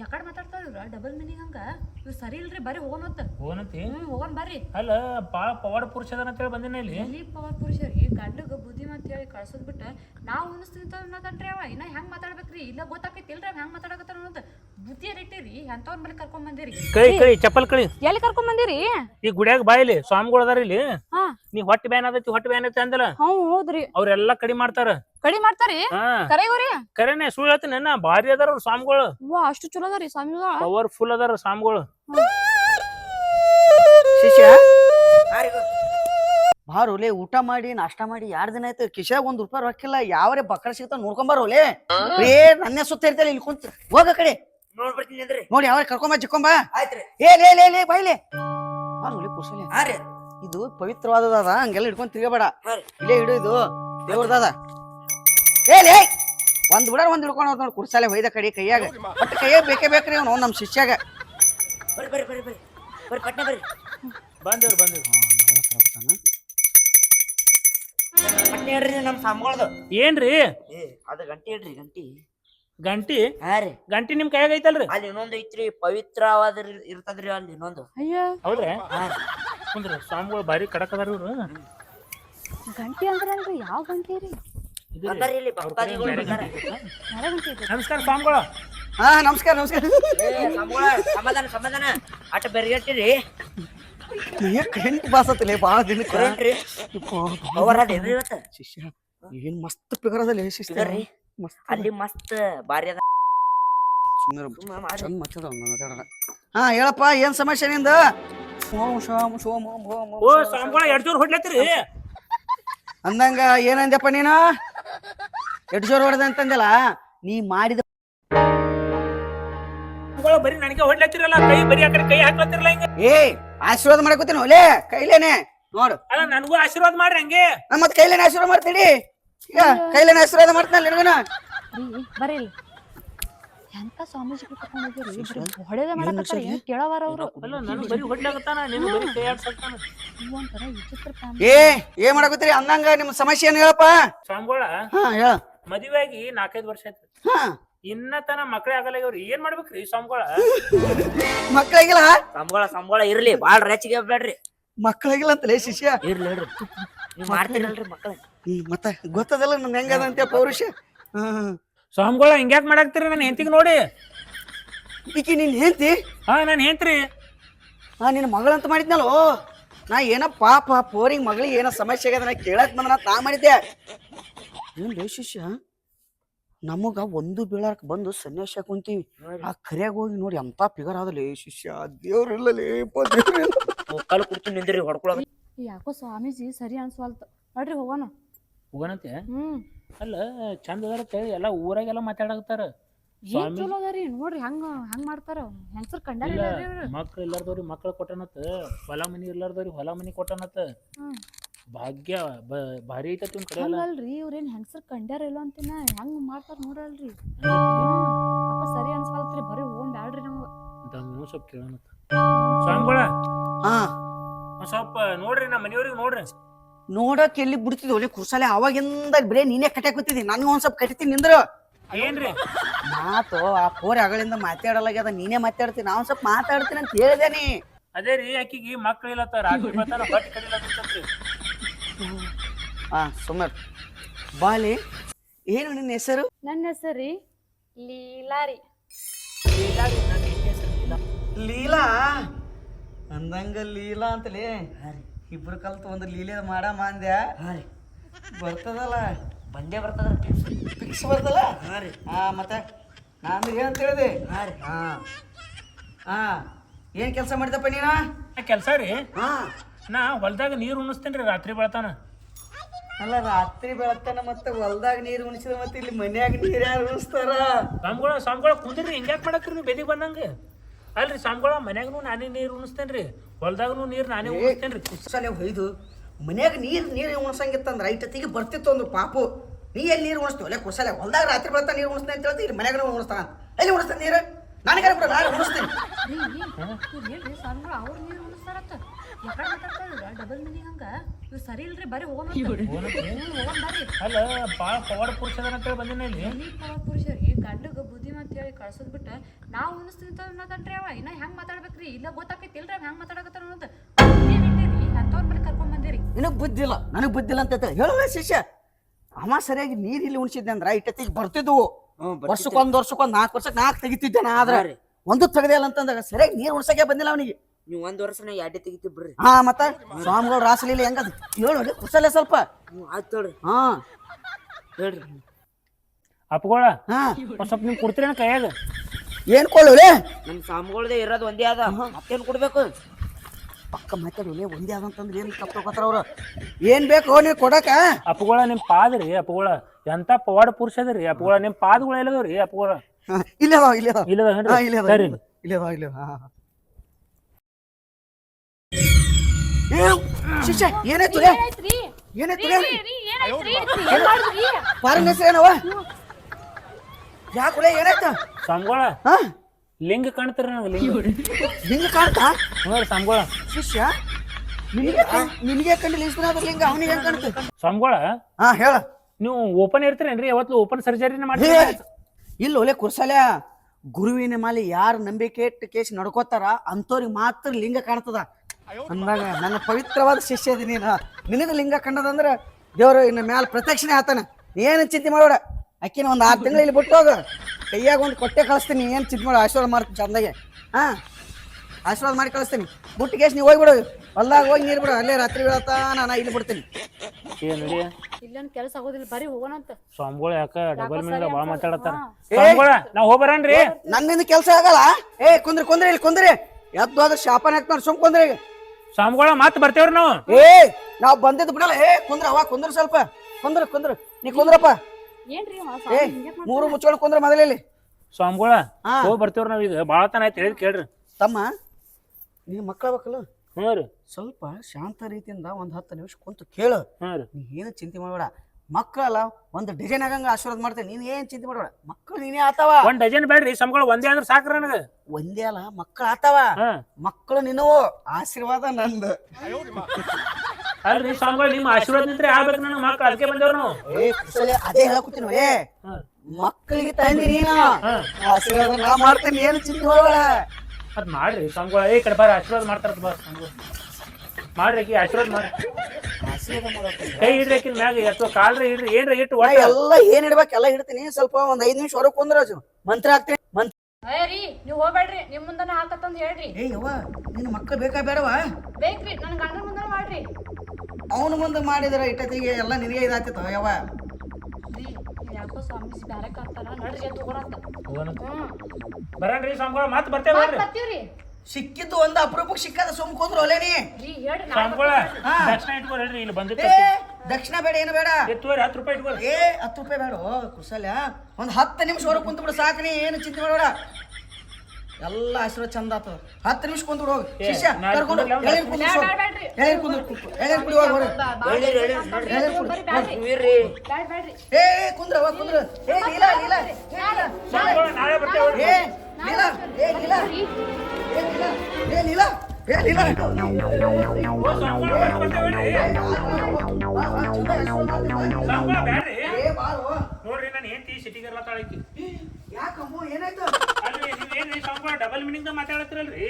ಯಾಕಡೆ ಮಾತಾಡ್ತಾರ ಇವ್ರ? ಡಬಲ್ ಮೀನಿಂಗ್ ಹಂಗ? ಇವ್ ಸರಿ ಇಲ್ರಿ ಬರ್ರಿ ಹೋಗೋಣತ್ತ ಹೋಗನಂತಿ? ಹ್ಮ್ ಹೋಗೋಣ ಬರ್ರಿ. ಅಲ್ಲ ಭಾಳ ಪವಾಡ ಪುರುಷ ಅಂತ ಅಂತೇಳಿ ಬಂದಿನ ಇಲ್ಲಿ. ಪವಾಡ ಪವರ್ ಪುರುಷರಿ ಗಂಡಗ ಬುದ್ಧಿ ಅಂತ ಹೇಳಿ ಕಳ್ಸೋದ್ ಬಿಟ್ಟ ನಾವು ಉಣಿಸ್ತೀವಿ ಅನ್ನೋದನ್ರಿ ಅವ. ಇನ್ನ ಹೆಂಗ್ ಮಾತಾಡ್ಬೇಕ್ರಿ? ಇಲ್ಲ ಗೊತ್ತಾಕೈತಿ. ಇಲ್ರಿ ಹೆಂಗ್ ಮಾತಾಡಕತ್ತಾರ ಅನ್ನೋದು. ಬುದ್ಧಿ ಇಟ್ಟಿರಿ ಎಂತವ್ರ ಮೇಲೆ ಕರ್ಕೊಂಡ್ ಬಂದಿರಿ? ಕೈ ಕೈ ಚಪ್ಪಲ್ ಕಳಿ. ಎಲ್ಲಿ ಕರ್ಕೊಂಡ್ ಬಂದಿರಿ? ಈ ಗುಡಿಯಾಗ ಬಾಯಿಲಿ ಸ್ವಾಮಿಗಳು ಅದಾರ ಇಲ್ಲಿ. ಹಾ. ನೀ ಹೊಟ್ಟೆ ಬ್ಯಾನ್ ಆದೈತಿ ಹೊಟ್ಟೆ ಬ್ಯಾನ್ ಐತಿ ಅಂದಲ್ಲ? ಹ್ಞೂ ಹೌದ್ರಿ. ಅವ್ರೆಲ್ಲಾ ಕಡಿಮೆ ಮಾಡ್ತಾರ. ಕಡಿ ಮಾಡ್ತಾರಿ? ಹಾ. ಕರೆಗೋರಿ. ಕರೆನೆ ಸುಳ್ಳು ಹೇಳ್ತೀನಿ ನಾ ಭಾರಿ ಅದಾರ ಅವ್ರ ಸ್ವಾಮಿಗಳು. ವಾ ಅಷ್ಟು ಚಲೋ ಅದಾರಿ ಸ್ವಾಮಿಗಳ. ಪವರ್ಫುಲ್ ಅದಾರ ಸ್ವಾಮಿಗಳು. ಶಿಷ್ಯ ಬಾರ್ ಒಲೆ ಊಟ ಮಾಡಿ ನಾಷ್ಟ ಮಾಡಿ ಯಾರ ದಿನ ಆಯ್ತು? ಕಿಶಾಗ ಒಂದ್ ರೂಪಾಯಿ ರೊಕ್ಕಿಲ್ಲ ಯಾವ್ರೆ ಬಕ್ರ ಸಿಗ್ತಾವ ನೋಡ್ಕೊಂಬಾರ ಒಲೆ ಏ ನನ್ನೇ ಸುತ್ತ ಇರ್ತಲ್ಲ ಇಲ್ಲಿ ಕುಂತ. ಹೋಗ ಆ ಕಡೆ. ನೋಡ್ಬಿಡ್ತೀನಿ ಅಂದ್ರಿ. ನೋಡಿ ಅವ್ರ ಕರ್ಕೊಂಬ ಚಿಕ್ಕೊಂಬ. ಆಯ್ತ್ರಿ. ಏ ಲೇ ಹಾ ರೀ. ಇದು ಪವಿತ್ರವಾದದ ಹಂಗೆಲ್ಲ ಹಿಡ್ಕೊಂಡ್ ತಿರ್ಗಬೇಡ ಹಾ ರೀ. ಇಲ್ಲೇ ಹಿಡು ಇದು. ದೇವ್ರದಾದ. ಏ ಲೇ ಒಂದ್ ಬಿಡಾರ ಒಂದ್ ಹಿಡ್ಕೊಂಡು ಹೋದ್ ನೋಡಿ ಕುರ್ಸಾಲೆ ಹೊಯ್ದ ಕಡೆ ಕೈಯಾಗ. ಒಟ್ಟು ಕೈಯಾಗ ಬೇಕೇ ಬೇಕ್ರಿ ಅವ್ನು ನಮ್ ಶಿಷ್ಯಾಗ. ಬರ್ರಿ ಬರ್ರಿ ಬರ್ರಿ ಬರ್ರಿ. ಬರ್ರಿ ಪಟ್ನೆ ಬರ್ರಿ. ಬಂದಿವ್ರು ಬಂದಿವ್ರು. ಪಟ್ನೆ ಹೇಳ್ರಿ ನಮ್ಮ ಸಾಮ್ಗಳದು. ಏನ್ರಿ? ಏ ಅದು ಗಂಟೆ ಹೇಳ್ರಿ ಗಂಟಿ. ಗಂಟಿ? ಹಾ ರೀ. ಗಂಟಿ ನಿಮ್ ಕೈಯಾಗ ಐತಲ್ರಿ? ಅಲ್ಲಿ ಇನ್ನೊಂದು ಐತ್ರಿ ಪವಿತ್ರವಾದ ಇರ್ತದ್ರಿ ಅಲ್ಲಿ ಇನ್ನೊಂದು. ಅಯ್ಯ. ಹೌದ್ರಿ? ಹಾ ರೀ. ಕುಂದ್ರಿ ಸ್ವಾಮಿಗಳು ಭಾರಿ ಕಡಕ್ ಅದಾರ ಇವ್ರು. ಗಂಟಿ ಅಂದ್ರಲ್ರಿ ಯಾವ ಗಂಟಿ ರೀ? ಇದು ಬಂದಾರಿ ಇಲ್ಲಿ ಭಕ್ತಾದಿಗಳು ಬೇರೆ ಬಂದಾರ. ಗಂಟಿ ಐತಲ್ಲ? ಯಾವ ಗಂಟಿ ನಮಸ್ಕಾರ ಸ್ವಾಮಿಗಳು. ಹಾ ನಮಸ್ಕಾರ ನಮಸ್ಕಾರ. ಏ ಸಮಾಧಾನ ಸಮಾಧಾನ ಸಮಾಧಾನ. ಅಟ ಬೆರ್ಗಟ್ಟಿರಿ. ಕರೆಂಟ್ ಬಾಸ್ ಆತಲೇ ಭಾಳ ದಿನಕ್ಕೆ ಕರೆಂಟ್ರಿ ಅವರ ಅದೇನ್ರಿ ಇವತ್ತ? ಶಿಷ್ಯ ಏನ್ ಮಸ್ತ್ ಪ್ರಕಾರದಲ್ಲಿ ಅದಲ್ಲ ಶಿಷ್ಯ. ರೀ? ಮಸ್ತ್ ಅಲ್ಲಿ ಮಸ್ತ್ ಭಾರಿ ಅದ. ಚಂದ ಮತ್ತದ ಮಾತಾಡೋಣ ಹಾ ಹೇಳಪ್ಪ ಏನ್ ಸಮಸ್ಯೆ ನಿಂದ? ಓಂ ಶಾಮ್ ಶೋಮ್ ಓಂ ಓಂ ಓ ಶಾಮ್. ಸ್ವಾಮಿಗಳ ಎರಡ್ ಜೋರ್ ಹೊಡ್ಲತ್ತೀರಿ? ಅಂದಂಗ ಏನಂದ್ಯಪ್ಪ ನೀನು? ಎಡ್ ಜೋರ್ ಹೊಡೆದ ಅಂತಂದಲ್ಲ ನೀ ಮಾಡಿದ ಬರೀ ನನಗೆ ಹೊಡ್ಲತ್ತಿರಲ್ಲ ಕೈ ಬರೀ ಆ ಕಡೆ ಕೈ ಹಾಕ್ಲತ್ತಿರಲ್ಲ ಹಿಂಗ? ಏ ಆಶೀರ್ವಾದ ಮಾಡಕೋತೀನಿ ಒಲೆ ಕೈಲೇನೆ ನೋಡು. ಅಲ್ಲ ನನಗೂ ಆಶೀರ್ವಾದ ಮಾಡ್ರಿ ಹಂಗೆ. ನಮ್ಮ ಮತ್ತೆ ಕೈಲೇನೆ ಆಶೀರ್ವಾದ ಮಾಡ್ತೀಡಿ ಕೈಲನ ಆಶೀರ್ವಾದ ಮಾಡ್ತಾನಲ್ಲ ನಿನಗನ? ಬರೀ ಬರ್ರಿ ಇಲ್ಲಿ. ಎಂತ ಸ್ವಾಮೀಜಿ ಕರ್ಕೊಂಡ್ ಹೋಗಿರಿ ಹೊಡೆದ ಮಾಡಕತ್ತಾರ ಏನ್ ಕೇಳವಾರ ಅವ್ರು? ಅಲ್ಲ ನನಗ್ ಬರೀ ಹೊಡ್ಲಾಗತ್ತಾನ ನೀನು ಬರೀ ಕೈ ಆಡ್ಸಕ್ತಾನ ಇವ್ ಒಂಥರ ವಿಚಿತ್ರ ಪ್ರಾಣಿ. ಏ ಏನ್ ಮಾಡಕೋತೀರಿ ಅಂದಂಗ ನಿಮ್ ಸಮಸ್ಯೆ ಏನ್ ಹೇಳಪ್ಪ? ಸ್ವಾಮಿಗಳ ಹಾ ಹೇಳ. ಮದುವೆ ಆಗಿ ನಾಲ್ಕೈದು ವರ್ಷ ಆಯ್ತು. ಹಾ. ಇನ್ನ ತನ ಮಕ್ಳೇ ಆಗಲ್ಲ ಇವ್ರು. ಏನ್ ಮಾಡ್ಬೇಕ್ರಿ ಸ್ವಾಮಿಗಳ? ಮಕ್ಳಾಗಿಲ್ಲ? ಸಂಬಳ ಸಂಬಳ ಇರ್ಲಿ ಬಾಳ ರೆಚ್ಗೆ ಬೇಡ್ರಿ ಮಕ್ಳಾಗಿಲ್ಲ ಅಂತಲೇ ಶಿಷ್ಯ. ಇರ್ಲಿ ಹೇಳ್ರಿ ನೀವ್ ಮಾಡ್ತೀರಲ್ರಿ ಮಕ್ಕಳ ಹ್ಮ್ ಮತ್ತ ಗೊತ್ತದಲ್ಲ ನನ್ ಹೆಂಗದಂತೆ ಪೌರುಷ? ಹ್ಮ್ ಸ್ವಾಮಿಗಳ ಹಿಂಗ್ಯಾಕ್ ಮಾಡಾಕ್ತೀರಿ ನನ್ನ ಹೆಂತಿಗೆ ನೋಡಿ. ಈಕಿ ನೀನ್ ಹೆಂತಿ ಹಾ ನಾನು ಹೆಂತ್ರಿ ನಾ ನಿನ್ನ ಮಗಳಂತ ಮಾಡಿದ್ನಲ್ಲೋ? ನಾ ಏನ ಪಾಪ ಪೋರಿಗೆ ಮಗಳಿಗೆ ಏನೋ ಸಮಸ್ಯೆ ಆಗ್ಯದ ನಾ ಕೇಳಕ್ ಬಂದ ನಾ ಮಾಡಿದ್ದೆ. ಏನ್ ಶಿಷ್ಯ? ನಮಗ ಒಂದು ಬೀಳಕ್ಕೆ ಬಂದು ಸನ್ಯಾಸ ಕುಂತೀವಿ. ಆ ಕರಿಯಾಗ ಹೋಗಿ ನೋಡಿ ಎಂತ ಫಿಗರ್ ಆದಲೇ ಶಿಷ್ಯ. ದೇವ್ರಲ್ಲೇ. ಕಲ್ ಕುಡ್ತು ನಿಂದ್ರಿ ಹೊಡ್ಕೊಳ ಯಾಕೋ ಸ್ವಾಮೀಜಿ ಸರಿ ಅನ್ಸವಲ್ತು. ನೋಡ್ರಿ ಹೋಗೋಣ. ಹೋಗನಂತೆ ಹ್ಮ್. ಅಲ್ಲ ಚಂದ ಅದಾರ ಎಲ್ಲ ಊರಾಗೆಲ್ಲ ಮಾತಾಡಕತ್ತಾರ. ಏನ್ ಸ್ವಾಮಿ- ಚಲೋ ಅದಾರಿ? ನೋಡ್ರಿ ಹಂಗ ಹಂಗ್ ಮಾಡ್ತಾರ. ಹೆಂಗಸರ್ ಕಂಡಾರ ಇಲ್ಲ ಇವ್ರು? ಮಕ್ಳು ಇಲ್ಲಾರ್ದವ್ರಿಗೆ ಮಕ್ಳು ಕೊಟ್ಟನತ್ತ. ಹೊಲ ಮನಿ ಇಲ್ಲಾರ್ದವ್ರಿಗೆ ಹೊಲ ಮನಿ ಕೊಟ್ಟನತ್ತ. ಹ್ಮ್. ಭಾಗ್ಯ ಬ- ಭಾರಿ ಐತತ್ ಇವ್ನ ಕಡೆ ಎಲ್ಲ ಹಂಗಲ್ರಿ ಇವ್ರೇನ್ ಹೆಂಗಸರ್ ಕಂಡ್ಯಾರ ಇಲ್ಲ ಅಂತಿನ? ಹೆಂಗ್ ಮಾಡ್ತಾರ ನೋಡಲ್ರಿ. ಸರಿ ಅನ್ಸ್ವಾಲ್ತ್ರಿ ಬರೀ ಓನ್ ಬ್ಯಾಡ್ರಿ ನಮ್ಗ. ನೀವು ಸ್ವಲ್ಪ ಕೇಳೋಣ ಸ್ವಾಮಿಗಳ. ಹಾ. ಒಂದ್ ಸ್ವಲ್ಪ ನೋಡ್ರಿ ನಮ್ಮ ಮನೆಯವ್ರಿಗೆ ನೋಡ್ರಿ. ನೋಡಕ್ ಎಲ್ಲಿ ಬಿಡ್ತಿದ್ವಿ ಒಳ್ಳೆ ಕುರ್ಸಾಲೆ. ಅವಾಗಿಂದ ಬರೇ ನೀನೇ ಕಟ್ಯಾಕ್ ಕೂತಿದ್ದಿ. ನನಗೂ ಒಂದ್ ಸ್ವಲ್ಪ ಕಟ್ತೀನಿ ನಿಂದ್ರು ಏನ್ರಿ? ಮಾತು ಆ ಪೋರಿ ಅಗಳಿಂದ ಮಾತಾಡಲಾಗ್ಯದ. ನೀನೇ ಮಾತಾಡ್ತೀನಿ ನಾ ಒಂದ್ ಸ್ವಲ್ಪ ಮಾತಾಡ್ತೀನಿ ಅಂತ ಹೇಳ್ದೇನಿ ಅದೇ ರೀ ಆಕಿಗೆ ಮಕ್ಳು ಇಲ್ಲತ್ತ ರಾತ್ರಿ ಬರ್ತಾನ ಹೊಟ್ಟೆ ಕಡಿಲತ್ತಂತ್ರಿ ಹಾ ಸುಮಾರು ಬಾಲಿ ಏನು ನಿನ್ನ ಹೆಸರು? ನನ್ನ ಹೆಸರಿ ಲೀಲಾರಿ ಲೀಲಾ ಅಂದಂಗ ಲೀಲಾ ಅಂತಲೇ? ಇಬ್ರು ಕಲ್ತು ಒಂದು ಲೀಲೆ ಮಾಡ ಮಾಂದ್ಯ ಹಾ ರೀ. ಬರ್ತದಲ್ಲ? ಬಂದೇ ಬರ್ತದ ಫಿಕ್ಸ್ ಬರ್ತಲ್ಲ ಹಾ ರೀ. ಹಾಂ ಮತ್ತೆ ನಾನು ಏನಂತ ಹೇಳಿದೆ? ಹಾ ರೀ. ಹಾ ಹಾ ಏನ್ ಕೆಲಸ ಮಾಡಿದಪ್ಪ ನೀನ? ಕೆಲಸ ರೀ. ಹಾ. ನಾ ಹೊಲ್ದಾಗ ನೀರು ಉಣಿಸ್ತೇನ್ರಿ ರಾತ್ರಿ ಬೆಳತಾನ. ಅಲ್ಲ ರಾತ್ರಿ ಬೆಳತಾನ ಮತ್ತೆ ಹೊಲ್ದಾಗ ನೀರು ಉಣಿಸಿದ ಮತ್ತೆ ಇಲ್ಲಿ ಮನ್ಯಾಗ ನೀರು ಯಾರು ಉಣಿಸ್ತಾರ ಸಾಮ್ಗಳ ಸಾಮ್ಗಳ ಕುಂದ್ರಿ ಹಿಂಗ್ಯಾಕ್ ಮಾಡಕ್ರಿ ನೀವು ಬೆದಿಗೆ ಬಂದಂಗ. ಅಲ್ರಿ ಸ್ವಾಮಿಗಳ ಮನ್ಯಾಗನು ನಾನೇ ನೀರು ಉಣಿಸ್ತೇನ್ರಿ. ಹೊಲ್ದಾಗನು ನೀರು ನಾನೇ ಉಣಿಸ್ತೇನ್ರಿ. ಕುಸಲೆ ಹೊಯ್ದು ಮನ್ಯಾಗ ನೀರ್ ನೀರು ಐಟ್ ಐಟತ್ತಿಗೆ ಬರ್ತಿತ್ತು ಒಂದು ಪಾಪು. ನೀ ಎಲ್ಲಿ ನೀರು ಉಣಿಸ್ತು? ಅಲ್ಲೇ ಕುಸಲೆ ಹೊಲ್ದಾಗ ರಾತ್ರಿ ಬರ್ತಾ ನೀರು ಉಣಿಸ್ತೇನೆ ಅಂತ ಹೇಳ್ತಿ ಇಲ್ಲಿ ಮನ್ಯಾಗ ಉಣಿಸ್ತಾನ ಎಲ್ಲಿ ಉಣಿಸ್ತಾನೆ ನೀರು? ನನಗೆ ಕೂಡ ನಾನು ಉಣಿಸ್ತೀನಿ. ರೀ ಅವ್ರ ನೀರು ಉಣಿಸ್ತಾರತ್ತ. ಡಬಲ್ ಹಂಗ. ಇವ್ ಸರಿ ಇಲ್ರಿ ಬರೀ ಹೋಗೋಣ ಅಲ್ಲ ಭಾಳ ಪವಾಡ ಪುರುಷ ಅಂತ ಅಂತೇಳಿ ಬಂದಿನ ಇಲ್ಲಿ. ಪುರುಷ ರೀ ಗಂಡಗ ಹೇಳಿ ಕಳ್ಸೋದ್ ಬಿಟ್ಟು ನಾವು ಉಣಿಸ್ತೀನಿ ಅನ್ನೋದನ್ರಿ ಅವ. ಇನ್ನ ಹೆಂಗ್ ಮಾತಾಡ್ಬೇಕ್ರಿ? ಇಲ್ಲ ಗೊತ್ತಾಕೈತಿ. ಇಲ್ರಿ ಹೆಂಗ್ ಮಾತಾಡಕತ್ತಾರ ಅನ್ನೋದು. ಅಂತವ್ರ ಬಳಿ ಕರ್ಕೊಂಡ್ ಬಂದಿರಿ. ನಿನಗ್ ಬುದ್ಧಿ ಇಲ್ಲ. ನನಗ್ ಬುದ್ಧಿ ಇಲ್ಲ ಅಂತ ಹೇಳಲ್ಲ ಶಿಷ್ಯ. ಅಮ್ಮ ಸರಿಯಾಗಿ ನೀರ್ ಇಲ್ಲಿ ಉಣಿಸಿದ್ದೆ ಅಂದ್ರ ಇಟ್ಟತ್ತಿಗೆ ಬರ್ತಿದ್ವು. ವರ್ಷಕ್ಕೊಂದ್ ವರ್ಷಕ್ಕೊಂದ್ ನಾಲ್ಕು ವರ್ಷಕ್ಕೆ ನಾಲ್ಕು ತೆಗಿತಿದ್ದೆ ನಾ ಆದ್ರೆ. ರೀ. ಒಂದು ತೆಗದೇ ಇಲ್ಲ ಅಂತಂದಾಗ ಸರಿಯಾಗಿ ನೀರ್ ಉಣ್ಸಕ್ಕೆ ಬಂದಿಲ್ಲ ಅವನಿಗೆ. ನೀವು ಒಂದ್ ವರ್ಷನ ಎರಡೇ ತೆಗಿತಿ ಬಿಡ್ರಿ. ಹಾ ಮತ್ತ ಸ್ವಾಮಿಗಳು ರಾಸಲಿಲ್ಲ ಹೆಂಗದ? ಹೇಳು ಕುಸಲೆ ಸ್ವಲ್ಪ. ಆಯ್ತು ಹಾ. ಹೇಳ್ರಿ. ಅಪ್ಪಗೋಳ ಹಾ. ಒಂದ್ ಸ್ವಲ್ಪ ನಿಮ್ ಕೊಡ್ತೀರೇನ ಕೈಯಾಗ? ಏನ್ ನಮ್ಮ ನಮ್ ಸಾಮ್ಗಳ್ದೆ ಇರೋದು ಒಂದೇ ಅದ ಮತ್ತೇನ್ ಕೊಡ್ಬೇಕು? ಪಕ್ಕ ಮಾತಾಡುಲೆ ಒಂದೇ ಆದಂತಂದ್ರೆ ಏನ್ ತಪ್ಪು ತಗೋತಾರ ಅವ್ರು? ಏನ್ ಬೇಕು ನೀವು ಕೊಡಕ? ಅಪ್ಪಗೋಳ ನಿಮ್ ಪಾದ್ರಿ ಅಪ್ಪಗೋಳ. ಎಂತ ಪವಾಡ ಪುರುಷ ಅದರಿ ಅಪ್ಪಗೋಳ. ನಿಮ್ ಪಾದಗಳು ಎಲ್ಲದವ್ರಿ ಅಪ್ಪಗೋಳ? ಹಾ, ಇಲ್ಲೇ ಅದಾವ ಇಲ್ಲೇ ಅದಾವ ಇಲ್ಲದ ಹಾ ಇಲ್ಲೇ ಅದಾವ ಸರಿ. ಇಲ್ಲೇ ಅದಾವ ಇಲ್ಲೇ ಅದಾವ, ಹಾ ಹಾ. ಏ ಶಿಷ್ಯ ಏನಾಯ್ತು ಲೇ? ಏನಾಯ್ತು ಲೇ? ಏನ್ ಮಾಡಿದ್ರಿ ಪಾರನ ಹೆಸರು ಏನವ? ಯಾಕುಲೆ ಏನಾಯ್ತು? ಸಂಗೋಳ ಹಾ? ಲಿಂಗ ಕಾಣ್ತಾರ ನನಗೆ ಲಿಂಗ? ನಿಂಗೆ ಕಾಣ್ತಾ? ನೋಡ್ರಿ ಸಂಗೋಳ ಶಿಷ್ಯ ನಿನಗೆ ನಿನಗೆ ಕಂಡಿಲ್ಲ ದಿನ ಲಿಂಗ ಅವನಿಗೆ ಹೆಂಗ್ ಕಾಣ್ತು? ಸಂಗೋಳ ಹಾ ಹೇಳ. ನೀವು ಓಪನ್ ಇರ್ತೀರೇನ್ರಿ? ಯಾವತ್ತು ಓಪನ್ ಸರ್ಜರಿನ ಮಾಡ್ತೀರಿ? ಇಲ್ಲ ಒಲೆ ಕುರ್ಸಲ್ಯ ಗುರುವಿನ ಮೇಲೆ ಯಾರು ನಂಬಿಕೆ ಇಟ್ಟು ಕೇಸ್ ನಡ್ಕೋತಾರ ಅಂಥವ್ರಿಗೆ ಮಾತ್ರ ಲಿಂಗ ಕಾಣ್ತದ. ಅಂದಾಗ ನನ್ನ ಪವಿತ್ರವಾದ ಶಿಷ್ಯ ಇದೀನಿ ನೀನು. ನಿನಗೆ ಲಿಂಗ ಕಂಡದಂದ್ರೆ ದೇವರು ಇನ್ನು ಮ್ಯಾಲ ಪ್ರತ್ಯಕ್ಷಣೆ ಆತನ. ಏನು ಚಿಂತೆ ಮಾಡೋಡ? ಅಕ್ಕಿನ ಒಂದು ಆರು ತಿಂಗಳು ಇಲ್ಲಿ ಬಿಟ್ಟು ಹೋಗು. ಕೈಯಾಗ ಒಂದು ಕೊಟ್ಟೆ ಕಳಿಸ್ತೀನಿ. ಏನು ಚಿತ್ ಮಾಡೋ ಆಶೀರ್ವಾದ ಮಾಡ್ತೀನಿ ಚಂದಾಗೆ. ಹಾ? ಆಶೀರ್ವಾದ ಮಾಡಿ ಕಳಿಸ್ತೀನಿ. ಬುಟ್ಟು ಕೇಸ್ ನೀವು ಹೋಗ್ಬಿಡು. ಹೊಲ್ದಾಗ ಹೋಗಿ ನೀರು ಬಿಡು. ಅಲ್ಲೇ ರಾತ್ರಿ ಬೀಳತ್ತಾ ನಾನು ಇಲ್ಲಿ ಬಿಡ್ತೀನಿ. ಏ ನಡಿ ಇಲ್ಲೊಂದ್ ಕೆಲಸ ಆಗೋದಿಲ್ಲ. ಬರೀ ಹೋಗೋಣ ಅಂತ. ಸ್ವಾಮಿಗಳು ಯಾಕ ಡಬಲ್ ಸರಿ ಮೀನಿಂದ ಭಾಳ ಅನ್ಸಲ್ಲ. ಮಾತಾಡತ್ತಾರ? ಹಾ. ಸ್ವಾಮಿಗಳ ನಾ ಹೋಗ್ಬರನ್ರಿ ನನ್ನಿಂದ ಕೆಲಸ ಆಗಲ್ಲ? ಏ ಕುಂದ್ರಿ ಕುಂದ್ರಿ ಇಲ್ಲಿ ಕುಂದ್ರಿ. ಎದ್ದು ಹೋದ್ರೆ ಶಾಪನ ಹಾಕ್ತಾರೆ ಸುಮ್ ಕುಂದ್ರಿ. ಈಗ ಸ್ವಾಮಿಗಳ ಮತ್ತೆ ಬರ್ತೇವ್ರಿ ನಾವು. ಏ ನಾವ್ ಬಂದಿದ್ದು ಬಿಡಲ್ಲ. ಏ ಕುಂದ್ರ ಅವ ಕುಂದ್ರ ಸ್ವಲ್ಪ. ಕುಂದ್ರ ಕುಂದ್ರ. ನೀ ಕುಂದ್ರಪ್ಪ. ಏನ್ರಿ ಅವ ಏ ಸ್ವಾಮಿ ಹಿಂಗ್ಯಾಕ್ ಮಾಡ್ತಾನ? ಮೂರು ಮುಚ್ಚಳ ಕುಂದ್ರ ಮೊದಲೇ ಸ್ವಾಮಿಗಳ ಹಾ. ಹೋಗಿ ಬರ್ತೇವ್ರಿ ನಾವ್ ಈಗ. ಭಾಳ ತನ ಆಯ್ತು ಹೇಳಿದ್ ಕೇಳ್ರಿ. ತಮ್ಮ ನೀನು ಮಕ್ಕಳಬೇಕಲ್ಲ ಹ್ಞೂ ರೀ. ಸ್ವಲ್ಪ ಶಾಂತ ರೀತಿಯಿಂದ ಒಂದು ಹತ್ತು ನಿಮಿಷ ಕುಂತು ಕೇಳು. ಹ್ಞೂ ರೀ. ನೀ ಏನು ಚಿಂತೆ ಮಾಡಬೇಡ. ಮಕ್ಕಳಲ್ಲ ಒಂದು ಡಿಸೈನ್ ಆಗಂಗ ಆಶೀರ್ವಾದ ಮಾಡ್ತೇನೆ. ನೀನ್ ಏನ್ ಚಿಂತೆ ಮಾಡಬೇಡ. ಮಕ್ಕಳು ನೀನೇ ಆತಾವ. ಒಂದ್ ಡಜನ್ ಬೇಡ್ರಿ. ಸ್ವಾಮಿಗಳು ಒಂದೇ ಅಂದ್ರೆ ಸಾಕ್ರಿ ನನಗೆ. ಒಂದೇ ಅಲ್ಲ ಮಕ್ಕಳು ಆತಾವ. ಹಾ. ಮಕ್ಕಳು ನಿನ್ನವು ಆಶೀರ್ವಾದ ನಂದು. ಅಲ್ರಿ ಸ್ವಾಮಿಗಳು ನಿಮ್ಮ ಆಶೀರ್ವಾದ ನಿಂತ್ರೆ ಆಗ್ಬೇಕು ನನಗೆ ಮಕ್ಳು ಅದಕ್ಕೆ ಬಂದವ್ರು ನಾವು. ಏ ಕುಶಲೆ ಅದೇ ಹೇಳಕತ್ತೀನಿ ಏ ಮಕ್ಕಳಿಗೆ ತಂದಿ ನೀನು. ಆಶೀರ್ವಾದ ನಾ ಮಾಡ್ತೀನಿ ಏನು ಚಿಂತೆ ಅದ್ ಮಾಡ್ರಿ ಸ್ವಾಮಿಗಳು ಏ ಕಡೆ ಬಾರಿ ಆಶೀರ್ವಾದ ಮಾಡ್ತಾರ ಬಾ ಸ್ವಾಮಿಗಳು ಮಾಡ್ರಿ ಆಕಿ ಆಶೀರ್ವಾದ ಮಾಡಿ ಕೈ ಹಿಡ್ರಿ ಆಕಿನ ಮ್ಯಾಗ ಅಥವಾ ಕಾಲ್ರಿ ಹಿಡ್ರಿ ಏನ್ರಿ ಇಟ್ಟು ಒಟ್ಟ. ಎಲ್ಲ ಏನ್ ಇಡ್ಬೇಕು ಎಲ್ಲ ಇಡ್ತೀನಿ. ಸ್ವಲ್ಪ ಒಂದ್ ಐದ್ ನಿಮಿಷ ಹೊರಗೆ ಕುಂದ್ರ ಮಂತ್ರ ಹಾಕ್ತೀನಿ. ಮಂತ್ರ ನೀವು ರೀ ನೀವ್ ಹೋಗ್ಬೇಡ್ರಿ ನಿಮ್ ಮುಂದನ ಹಾಕತ್ತಂದ್ ಹೇಳ್ರಿ. ಏ ಯವ್ವ ನಿನ್ನ ಮಕ್ಕಳು ಬೇಕಾ ಬೇಡವಾ? ಬೇಕ್ರಿ ನನ್ ಗಂಡನ ಮುಂದನ ಮಾಡ್ರಿ. ಅವನ ಮುಂದೆ ಮಾಡಿದ್ರ ಇಟ್ಟತಿಗೆ ಎಲ್ಲ ನಿನಗೆ ಇದಾಗ್ತಿತ್ತು ಯಾವ ಯಾಕೋ ಸ್ವಾಮಿ ಬ್ಯಾರೆ ಕಾಣ್ತಾರ ನಡ್ರಿ ಹ್ಮ್. ಬರನ್ರಿ ಸ್ವಾಮಿಗಳು ಮತ್ತೆ ಬರ್ತೇವೆ ಬರ್ರಿ. ಬರ್ತೀವ್ರಿ. ಸಿಕ್ಕಿದ್ದು ಒಂದು ಅಪರೂಪಕ್ಕೆ ಸಿಕ್ಕದ ಸುಮ್ ಕುಂದ್ರ ಒಲೇನಿ ರೀ ಹೇಳ್ರಿ ಸ್ವಾಮಿಗಳ ದಕ್ಷಿಣ ಇಟ್ಕೋರಿ ಹೇಳ್ರಿ ಇಲ್ಲಿ ಬಂದಿತ್ತು ಏ ದಕ್ಷಿಣ ಬೇಡ ಏನು ಬೇಡ. ಎತ್ತುವರಿ ಹತ್ತು ರೂಪಾಯಿ ಇಟ್ಕೊಳ್ಳಿ ಏ ಹತ್ತು ರೂಪಾಯಿ ಬೇಡ ಕುಸಲ್ಯ ಒಂದ್ ಹತ್ತು ನಿಮಿಷ ಹೊರಗೆ ಕುಂತು ಬಿಡು ಸಾಕು ನೀ ಏನು ಚಿಂತೆ ಮಾಡಬೇಡ. ಎಲ್ಲ ಹಸಿರು ಚಂದ ಆತದ ಹತ್ತು ನಿಮಿಷ ಕುಂದ್ ಹೋಗಿ ಹೋಗು ಏ, ಶಿಷ್ಯ ನಾಳೆ ಕರ್ಕೊಂಡು? ಎಳೀರ್ ಕುಂದ್ರು ಎಳೀರ್ ಕುಡಿ ಹೋಗಿ ಏ ಕುಂದ್ರ ಕುಂದ್ರ ಏ ಇಲ್ಲ ಇಲ್ಲ ಏ, ಲೀಲಾ ಏ ಲೀಲಾ ಏ ಲೀಲಾ ಏ ಲೀಲಾ ಏ ಲೀಲಾ ಏ ಲೀಲಾ ಸ್ವಾಮಿಗಳು ಮತ್ತೆ ಬರ್ತೇವೆ ಸ್ವಾಮಿಗಳು ಬ್ಯಾಡ್ರಿ ಏ ಬಾರೋ ನೋಡ್ರಿ ನಾನು ಹೆಂಡತಿ ಸಿಟಿಗರ್ಲ ತಾಳಕಿ ಯಾಕಮ್ಮ ಏನಾಯ್ತು ಅಲ್ರಿ ನೀವ್ ಏನ್ರಿ ಸ್ವಾಮಿಗಳು ಡಬಲ್ ಮೀನಿಂಗ್ ಮಾತಾಡತ್ತಿರಲ್ರಿ?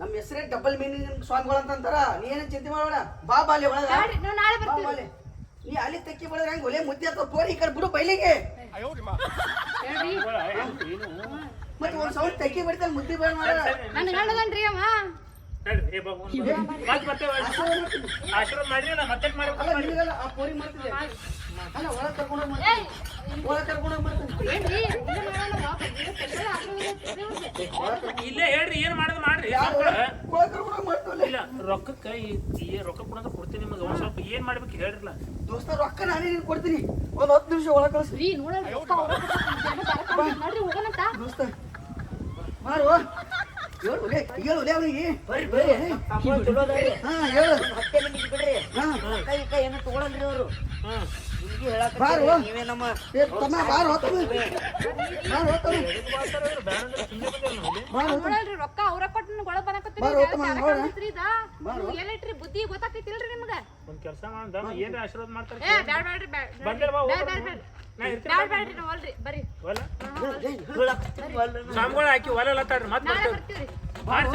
ನಮ್ಮ ಹೆಸರೇ ಡಬಲ್ ಮೀನಿಂಗ್ ಸ್ವಾಮಿಗಳು ಅಂತಂತಾರ ನೀ ಏನು ಚಿಂತೆ ಮಾಡೋಣ ಬಾ ಬಾ ಅಲ್ಲಿ ಒಳಗ. ಬ್ಯಾಡ್ರಿ ನಾವ್ ನಾಳೆ ಬಾ ಬರ್ತೀವಿ. ನೀ ಅಲ್ಲಿ ತೆಕ್ಕಿ ಬಳಿದ್ರೆ ಹೆಂಗ್ ಒಲೆ ಮುದ್ದೆ ಅಥವಾ ಪೋರಿ ಈ ಕಡೆ ಬಿಡು ಬೈಲಿಗೆ. ಮತ್ತೆ ಒಂದ್ ಸೌಂಡ್ ತಕ್ಕಿ ಬಿಡ್ತಾನೆ ಮುದ್ದೆ ಬೇಡ ಮಾಡ ನನ್ ಗಂಡದನ್ರಿ ಅವ. ಮತ್ತೆ ಬರ್ತೇವೆ ಆಶೀರ್ವಾದ ಮಾಡ್ರಿ ನಾ ಮತ್ತೆ ಮಾಡ್ಬೇಕು ಆ ಪೋರಿ ಮಾಡ್ತಿದ್ದೆ. ಇಲ್ಲೇ. ಹೇಳ್ರಿ ಏನ್ ಮಾಡೋದು ಮಾಡ್ರಿ. ಇಲ್ಲ ರೊಕ್ಕಕ್ಕ ಈ- ರೊಕ್ಕ ಕೊಡೋದು ಕೊಡ್ತೀನಿ ನಿಮಗೆ. ಒಂದ್ ಸ್ವಲ್ಪ ಏನ್ ಮಾಡ್ಬೇಕು ಹೇಳ್ರಲ್ಲ. ದೋಸ್ತ ರೊಕ್ಕ ನಾನೇ ನಿನ್ ಕೊಡ್ತೀನಿ. ಒಂದ್ ಹತ್ತು ನಿಮಿಷ ಒಳಗ್ ಕಳಿಸ್ರಿ ದೋಸ್ತ ಮಾರು. ಹೇಳು ಹೇಳು ಅವನಿಗೆ ಬರ್ರಿ ಬರ್ರಿ. ಹಾ ಹೇಳು. ಮತ್ತೆ ಬಿಡ್ರಿ. ಹಾ. ಕೈ ಕೈ ಏನೋ ತಗೊಳಲ್ರಿ ಅವರು. ಹ್ಮ್. ನೋಡಲ್ರಿ ರೊಕ್ಕ ಅವ್ರ ಕೊಟ್ಟು ಒಳಗ್ ಬರಕತ್ತೀರಿ. ಎಲ್ಲಿಟ್ರಿ? ಬುದ್ಧಿ ಗೊತ್ತಾಕೈತಿಲ್ರಿ ನಿಮ್ಗ? ಒಂದ್ ಕೆಲಸ ಮಾಡ್ದ ಏನ್ರ ಆಶೀರ್ವಾದ ಮಾಡ್ತಾರೆ ಏ ಬ್ಯಾಡ ಬ್ಯಾಡ್ರಿ ಬ್ಯಾಡ ಬಾ ಬ್ಯಾಡ್ರಿ ನಾವ್ ಬರ್ರಿ. ಹೊಲ. ಸಾಮ್ಗಳ ಹಾಕಿ ಹೊಲತ್ತಾಡ್ರಿ ಮತ್ತೆ ಸಾಮ್ಗಳ ಬಾರೋ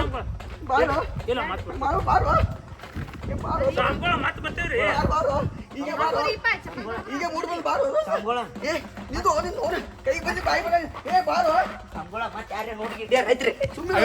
ಇಲ್ಲ ಬರ್ತೀವಿ. ಬಾರೋ ಬಾರೋ. ಬಾರೋ, ಬಾರೋ. ಈಗ ಬಾರೋ. ಬರ್ರಿಪ್ಪ, ಚಪ್ಪಲ್ ಈಗ ಮೂಡ್ ಬಂದು ಬಾರೋ. ಸಂಬಳ ಏ ನಿಂದು ನಿಂದು ನೋಡು. ಕೈ ಬಂದು ಬಾಯಿ ಬರ ಏ ಬಾರೋ. ಸಂಬಳ ಮತ್ತೆ ಯಾರೇ ನೋಡ್ಗಿದ್ದೆ ರೈತ್ರಿ. ಸುಮ್ಮನೆ